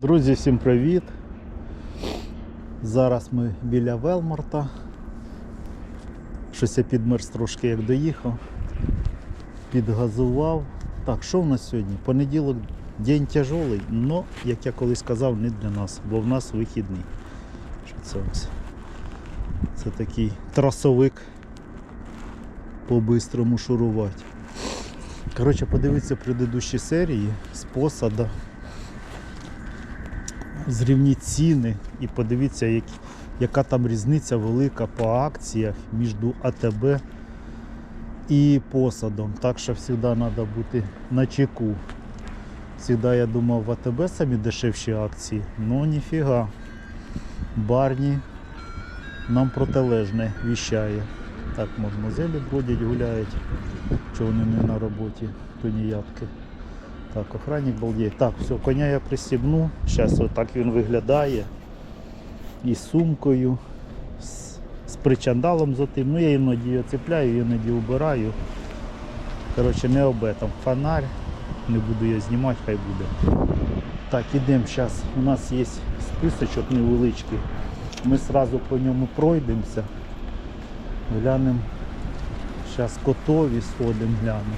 Друзі, всім привіт! Зараз ми біля Велмарта. Щось я підмерз трошки як доїхав. Підгазував. Так, що в нас сьогодні? Понеділок день тяжелий, але, як я колись казав, не для нас, бо в нас вихідний. Що це ось? Це такий трасовик по-бистрому шурувати. Коротше, подивіться предыдущі серії з посада зрівніть ціни і подивіться, як, яка там різниця велика по акціях між АТБ і посадом. Так що завжди треба бути на чеку. Завжди я думав в АТБ самі дешевші акції, ну ніфіга. Барні нам протилежне віщає. Так, мадмозелі бродять, гуляють, що вони не на роботі, то ніякі. Так, охранник балдіє. Так, все, коня я пристібну. Зараз отак він виглядає. І з сумкою, з, з причандалом за тим. Ну я іноді оцепляю, іноді убираю. Коротше, не об этом. Фонарь. Не буду я знімати, хай буде. Так, ідемо зараз. У нас є списочок невеличкий. Ми одразу по ньому пройдемося. Глянемо. Зараз котові сходимо, глянемо.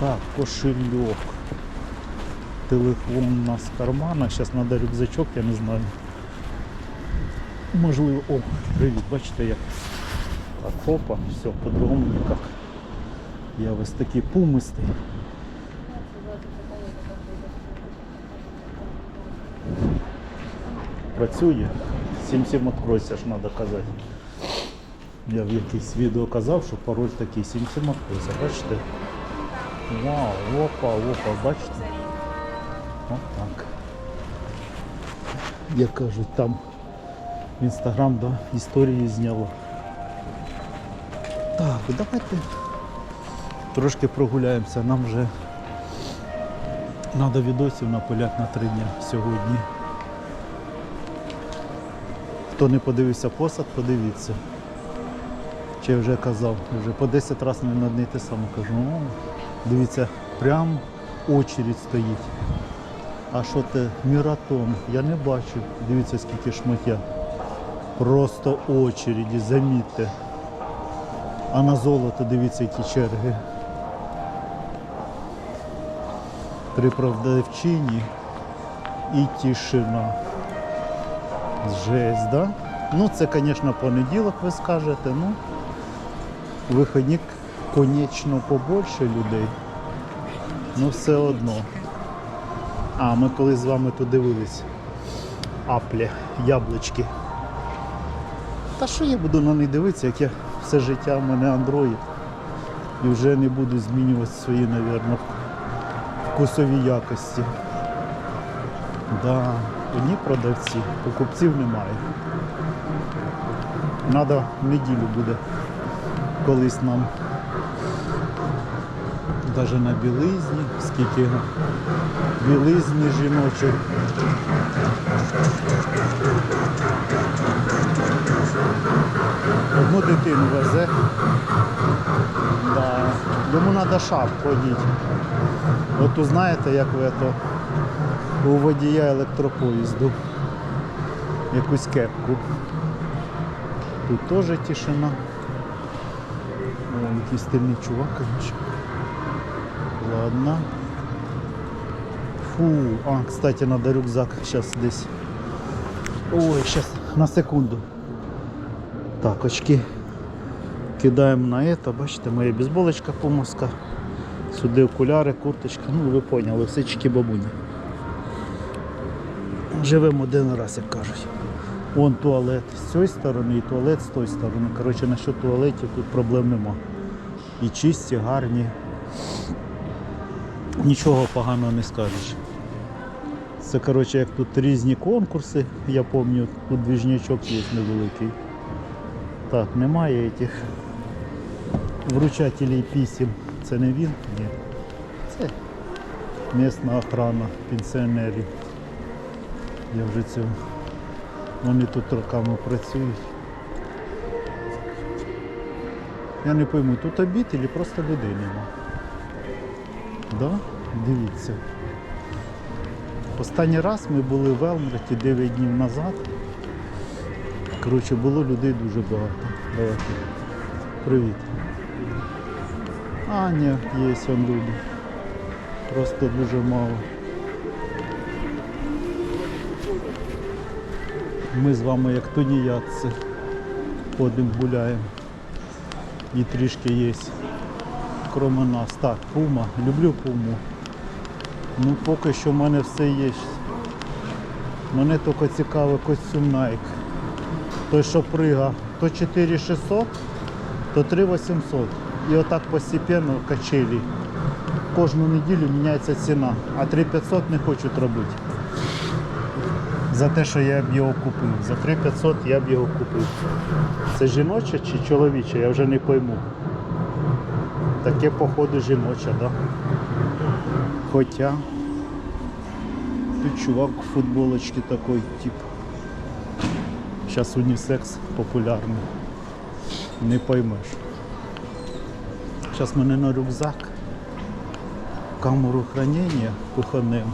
Так, кошельок. Телефон у нас в карманах. Зараз треба рюкзачок, я не знаю. Можливо, о, привіт, бачите як. Так, хопа, все, по-другому ніяк. Я ось такий пумистий. Працює. 7-7 откройся ж треба казати. Я в якийсь відео казав, що пароль такий 7-7 откройся, бачите? Вау, опа, опа, бачите? Отак. Як кажуть, там в інстаграм да, історії зняло. Так, давайте трошки прогуляємося. Нам вже треба відосів напиляти на три дні сьогодні. Хто не подивився посад, подивіться. Чи вже казав, вже по 10 разів на одне те саме кажу. О, дивіться, прям очередь стоїть. А що це міратон? Я не бачу. Дивіться, скільки шмаття. Просто очереді, замітьте. А на золото дивіться, які черги. Три продавчині і тишина. Жесть, да? Ну це, звісно, понеділок, ви скажете, ну виходник, конечно, побольше людей. Ну все одно. А, ми коли з вами тут дивились. Аплі, яблучки. Та що я буду на них дивитися, як я все життя в мене Android. І вже не буду змінювати свої, мабуть, вкусові якості. Да, одні продавці, покупців немає. Надо неділю буде колись нам навіть на білизні, скільки білизні жіночої. Одну дитину везе. Да. Йому треба шапку одіти. От знаєте, як ви то у водія електропоїзду. Якусь кепку. Тут теж тишина. О, який стильний чувак, конечно. Ладно. Фу, а, кстати, надо рюкзак сейчас здесь. Ой, сейчас, на секунду. Так, очки кидаємо на это, бачите, моя бейсболочка помоска. Сюди окуляри, курточка, ну ви поняли, все чики бабуні. Живемо один раз, як кажуть. Вон туалет з цієї сторони і туалет з тої сторони. Коротше, насчет туалетів тут проблем нема. І чисті, гарні. Нічого поганого не скажеш. Це коротше, як тут різні конкурси, я пам'ятаю, тут двіжнячок є невеликий. Так, немає цих вручателей писем. Це не він? Ні. Це місна охрана пенсіонерів. Я вже цього. Вони тут роками працюють. Я не пойму, тут обід чи просто людей нема. Да? Дивіться. Останній раз ми були в Елмреті 9 днів назад. Коротше, було людей дуже багато. Давайте. Привіт. А, ні, є он люди. Просто дуже мало. Ми з вами як тунеядці ходимо, гуляємо. І трішки є. Кроме нас. Так, пума. Люблю пуму. Ну поки що в мене все є. Мене тільки цікавий костюм Nike. Той, що прига, то 4600, то 3800. І отак постепенно качелі. Кожну неділю міняється ціна, а 3500 не хочуть робити. За те, що я б його купив. За 3500 я б його купив. Це жіноче чи чоловіче, я вже не пойму. Таке походу жіноче, так? Да? Хоча тут чувак в футболочці такой тип. Сейчас унісекс популярний. Не поймеш. Зараз мене на рюкзак, камеру хранення пиханем,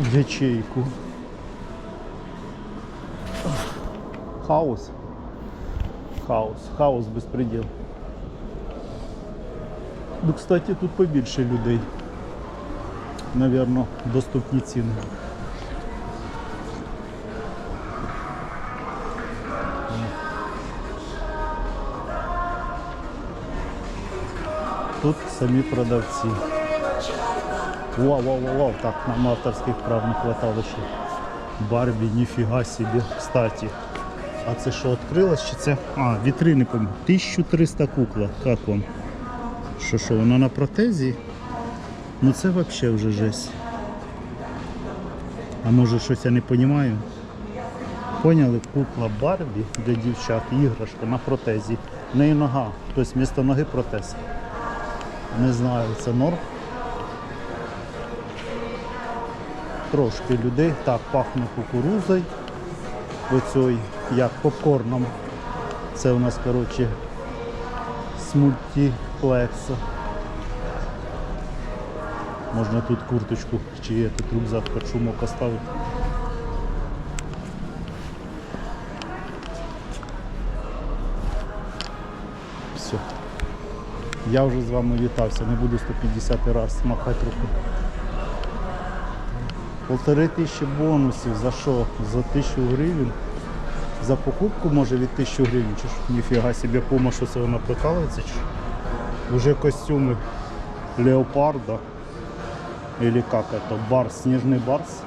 в ячейку. Хаос. Хаос. Хаос безпреділ. Ну, кстати, тут побільше людей. Наверно, доступні ціни. Тут самі продавці. Вау, вау, вау, вау. Так, нам авторських прав не хватало ще. Барбі, ніфіга собі. Кстати. А це що, відкрилось чи це? А, вітрини помі. 1300 кукла. Як вам? Що що, вона на протезі? Ну це взагалі вже жесть. А може щось я не розумію? Поняли, кукла Барбі для дівчат, іграшка на протезі. В неї нога, тобто вмісто ноги протез. Не знаю, це норм. Трошки людей. Так, пахне кукурузою. Оцей, як попкорном. Це у нас, коротше, мультиплекса. Можна тут курточку чи этот рюкзак шумок оставити. Все. Я вже з вами вітався, не буду 150 раз махати руку. Полтори тисячі бонусів за що? За тисячу гривень. За покупку може від 1000 гривень. Чи ж ніфіга собі пума, що це вона прикалується? Чи? Уже костюми леопарда. Или как это? Барс, снежный барс.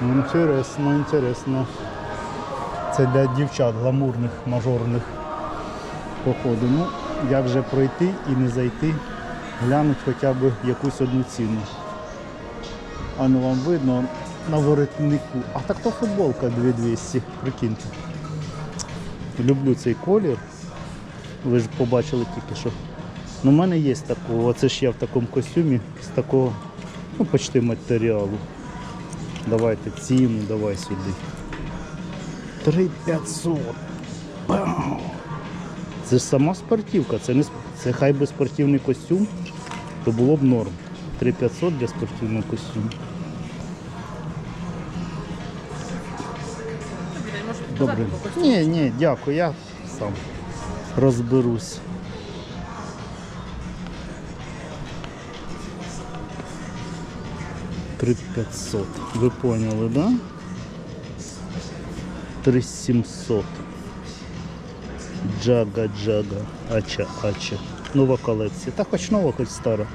Ну, Інтересно, інтересно. Це для дівчат гламурних, мажорних походу. Ну, як же пройти і не зайти, глянуть хоча б якусь одну ціну. А ну вам видно на воротнику. А так то футболка 2200, прикиньте. Люблю цей колір. Ви ж побачили тільки що. Ну, в мене є такого, оце ж я в такому костюмі з такого, ну, почти матеріалу. Давайте ціну, давай сюди. 3500. Бам! Це ж сама спортивка, це не це хай би спортивний костюм, то було б норм. 3500 для спортивного костюму. Добре. Ні, ні, дякую, я сам розберусь. Три 500. Ви поняли, да? 3700. Джага, джага, ача, ача. Нова колекція. Та хоч нова, хоч стара.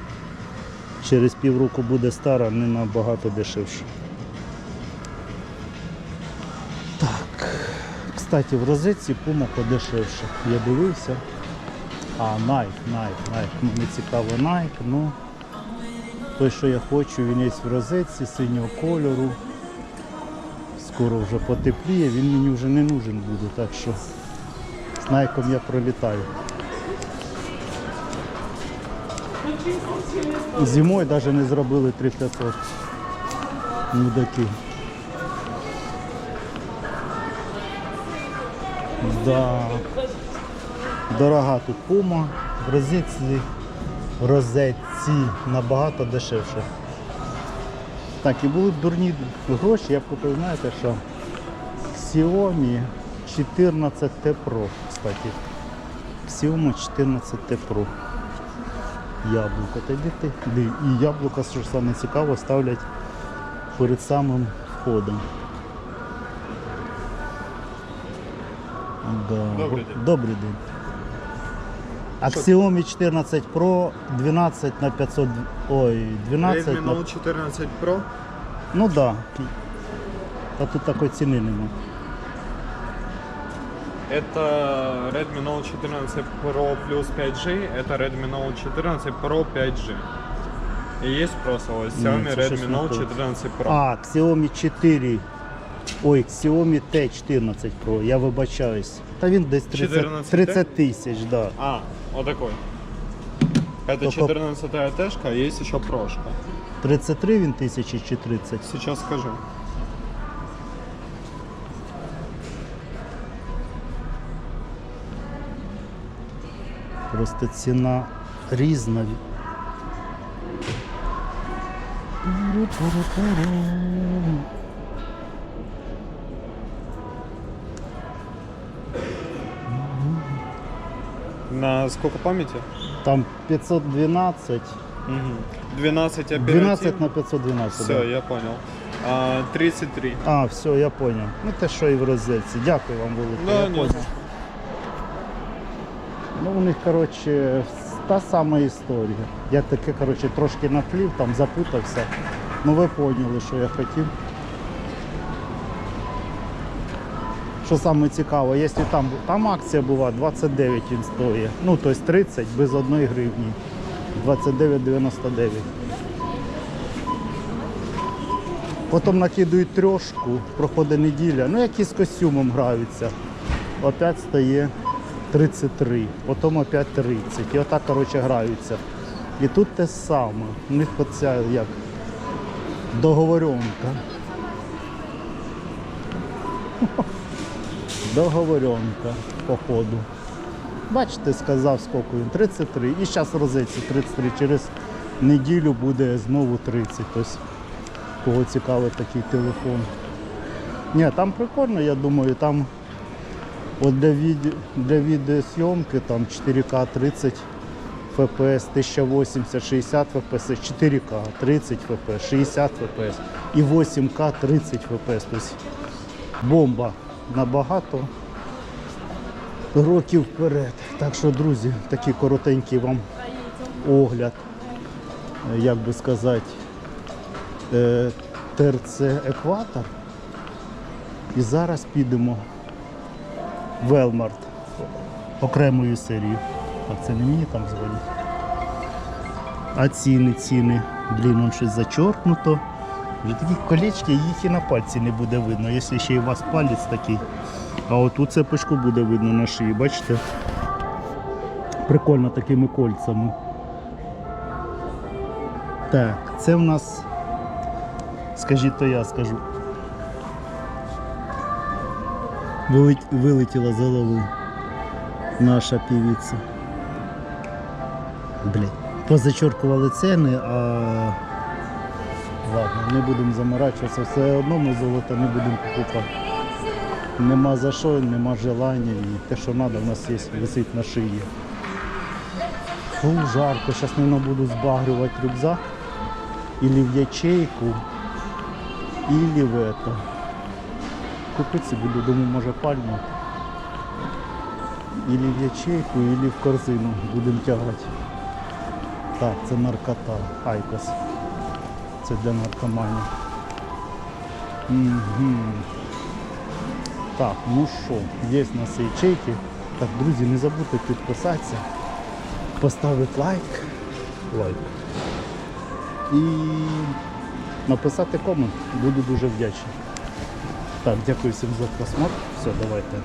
Через півроку буде стара, не набагато дешевше. Кстати, в розетці Puma подешевше. Я дивився. А, Nike, Nike, Nike. Мені цікаво Nike, ну. Той, що я хочу, він є в розетці синього кольору. Скоро вже потепліє, він мені вже не нужен буде, так що з Найком я пролітаю. Зимою навіть не зробили 3500. Мудаки. Да. Дорога тут пума, в розетці, в розетці набагато дешевше. Так, і були дурні гроші, я б купив, знаєте що? Xiaomi 14T Pro, кстати. Xiaomi 14T Pro. Яблуко. Йди ти. І яблука, що саме цікаво, ставлять перед самим входом. Да. Добрий день. Добрий день. А Xiaomi 14 Pro 12 на 500. Ой, 12 Redmi на Note 14 Pro. Ну. Да. А тут такої ціни нема. Это Redmi Note 14 Pro плюс 5G. Это Redmi Note 14 Pro 5G. И есть просто Xiaomi це Redmi Note 14 Pro. А, Xiaomi 4. Ой, Xiaomi T14 Pro, я вибачаюсь. Та він десь 30 14 30 тисяч, да. А, вот такой. Это Только- 14 Т-шка, а есть еще прошка. 33 він тисячі чи 30? Сейчас скажу. Просто ціна різна. На сколько памяти? Там 512, Мгм. 12 оператив. 12 на 512. Все, да. я понял. А, 33. А, все, я понял. Ну те, що і в розетці. Дякую вам велике. Да, я ні. понял. Ну, у них, коротше, та сама історія. Я таке, коротше, трошки наплів, там запутався. Ну ви поняли, що я хотів. Що саме цікаво, якщо там, там акція була 29 він стоїть. Ну, тобто 30 без 1 гривні. 29,99. Потім накидують трьошку, проходить неділя, ну які з костюмом граються. Опять стає 33, потім опять 30. І отак, коротше, граються. І тут те саме. У них оця як договоренка. Договоренка по ходу. Бачите, сказав, скільки він 33. І зараз розетці 33. Через неділю буде знову 30. Тобто, кого цікавий такий телефон. Ні, там прикольно, я думаю, там от для, відео, для відеосйомки там 4К 30 FPS, 1080, 60 FPS, 4К 30 FPS, 60 FPS і 8К 30 FPS. Тобто бомба набагато років вперед. Так що, друзі, такий коротенький вам огляд, е, як би сказати, е, ТРЦ Екватор. І зараз підемо в Велмарт окремою серією. Так, це не мені там дзвонять. А ціни, ціни. Блін, он щось зачоркнуто. Вже такі колечки, їх і на пальці не буде видно, якщо ще й у вас палець такий. А оту цепочку буде видно на шиї, бачите? Прикольно такими кольцями. Так, це в нас, скажіть, то я скажу. Вилетіла з голови наша півіця. Блін. Позачоркували ціни, а не будемо заморачуватися, все одно ми золото не будемо купувати. Нема за що, нема желання і те, що треба, в нас є, висить на шиї. Фу, жарко, зараз, мабуть, буду збагрювати рюкзак. Или в ячейку, или в это. Купити собі додому може пальму. Или в ячейку, или в корзину будемо тягати. Так, це наркота, айкос. Це для наркоманів. Угу. Так, ну що, є у нас ячейки. Так, друзі, не забудьте підписатися, поставити лайк. Лайк. І написати комент. Буду дуже вдячний. Так, дякую всім за просмотр. Все, давайте.